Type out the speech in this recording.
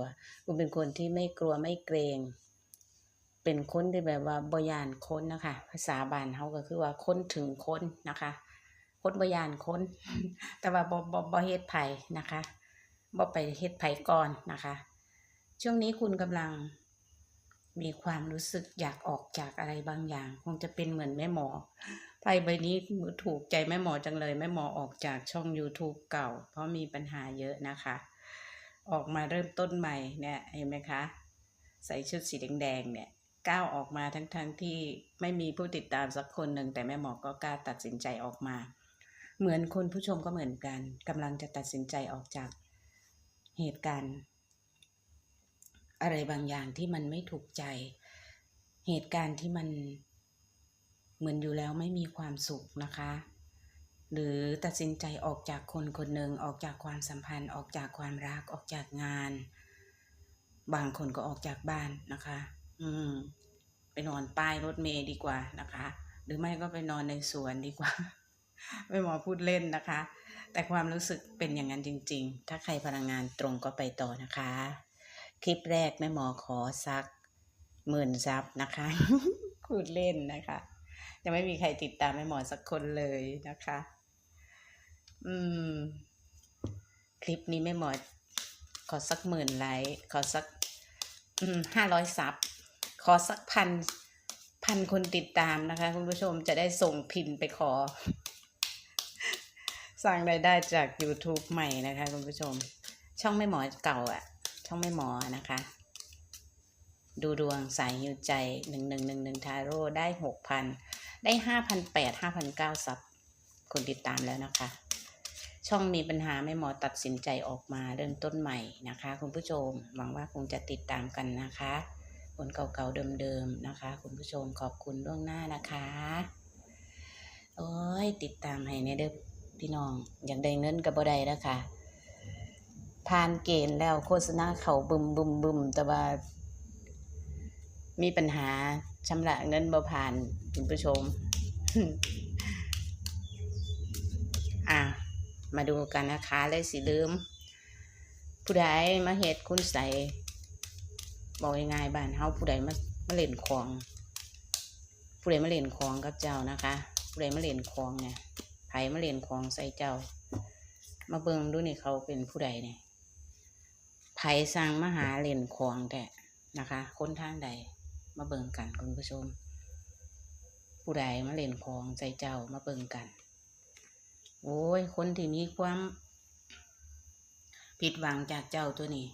ว่าคุณเป็นคนที่ไม่กลัวไม่เกรง เป็นคนที่แบบว่าบยานค้นนะคะ ภาษาบานเขาก็คือว่าค้นถึงค้นนะคะ ค้นบยานค้น แต่ว่าบบบ่เฮ็ดไผนะคะบ่ไปเฮ็ดไผก่อนนะคะ ช่วงนี้คุณกำลังมีความรู้สึกอยากออกจากอะไรบางอย่าง คงจะเป็นเหมือนแม่หมอไพ่ใบนี้ถูกใจแม่หมอจังเลยแม่หมอออกจากช่อง YouTube เก่า เพราะมีปัญหาเยอะนะคะ ออกมาเริ่มต้นใหม่เนี่ยเห็นไหมคะ ใส่ชุดสีแดงๆเนี่ยก้าวออกมาทั้งๆทที่ไม่มีผู้ติดตามสักคนหนึ่งแต่แม่หมอก็กล้าตัดสินใจออกมา เหมือนคนผู้ชมก็เหมือนกันกำลังจะตัดสินใจออกจากเหตุการณ์อะไรบางอย่างที่มันไม่ถูกใจ เหตุการณ์ที่มันเหมือนอยู่แล้วไม่มีความสุขนะคะ หรือตัดสินใจออกจากคนคนหนึ่งออกจากความสัมพันธ์ ออกจากความรักออกจากงาน บางคนก็ออกจากบ้านนะคะ อืมไปนอนป้ายรถเมล์ดีกว่านะคะ หรือไม่ก็ไปนอนในสวนดีกว่า ไม่หมอพูดเล่นนะคะ แต่ความรู้สึกเป็นอย่างนั้นจริง ๆ ถ้าใครพลังงานตรงก็ไปต่อนะคะ คลิปแรกแม่หมอขอสักหมื่นซับนะคะพูดเล่นนะคะยังไม่มีใครติดตามแม่หมอสักคนเลยนะคะ อืม คลิปนี้แม่หมอขอสักหมื่นไลค์ ขอสักห้าร้อยซับ ขอสักพัน พันคนติดตามนะคะ คุณผู้ชมจะได้ส่งพินไปขอ สร้างรายได้จาก YouTube ใหม่นะคะ คุณผู้ชม ช่องไม่หมอเก่าอะ่ะช่องไม่หมอนะคะดูดวงสายฮิวใจหนึ่งหนึ่งหนึ่งหนึ่งทาโร่ได้หกพันได้ห้าพันแปดห้าพันเก้าซับคนติดตามแล้วนะคะ ช่องมีปัญหาไม่หมอตัดสินใจออกมาเริ่มต้นใหม่นะคะ คุณผู้ชมหวังว่าคงจะติดตามกันนะคะคนเก่าๆเดิมๆนะคะ คุณผู้ชมขอบคุณล่วงหน้านะคะ โอ้ยติดตามให้ในเด้อพี่น้องอยากได้เงินกับบ่ได้แล้วค่ะผ่านเกณฑ์แล้วโฆษณาเขาบึมบึมบึมแต่ว่า มีปัญหาชำระเงินบ่ผ่านคุณผู้ชม มาดูกันนะคะเลยสิลืม ผู้ใดมาเหตุคุณใส่บอกง่ายๆบ้านเฮาผู้ใดมามาเล่นของผู้ใดมาเล่นของกับเจ้านะคะ ผู้ใดมาเล่นของเนี่ยไผมาเล่นของใส่เจ้า มาเบิ่งดูนี่เขาเป็นผู้ใดเนี่ยไผสร้างมหาเล่นของแต่นะคะ คนทางใดมาเบิ่งกันคุณผู้ชม ผู้ใดมาเล่นของใส่เจ้ามาเบิ่งกัน โอ้ย คนที่มีความ ผิดหวังจากเจ้าตัวนี้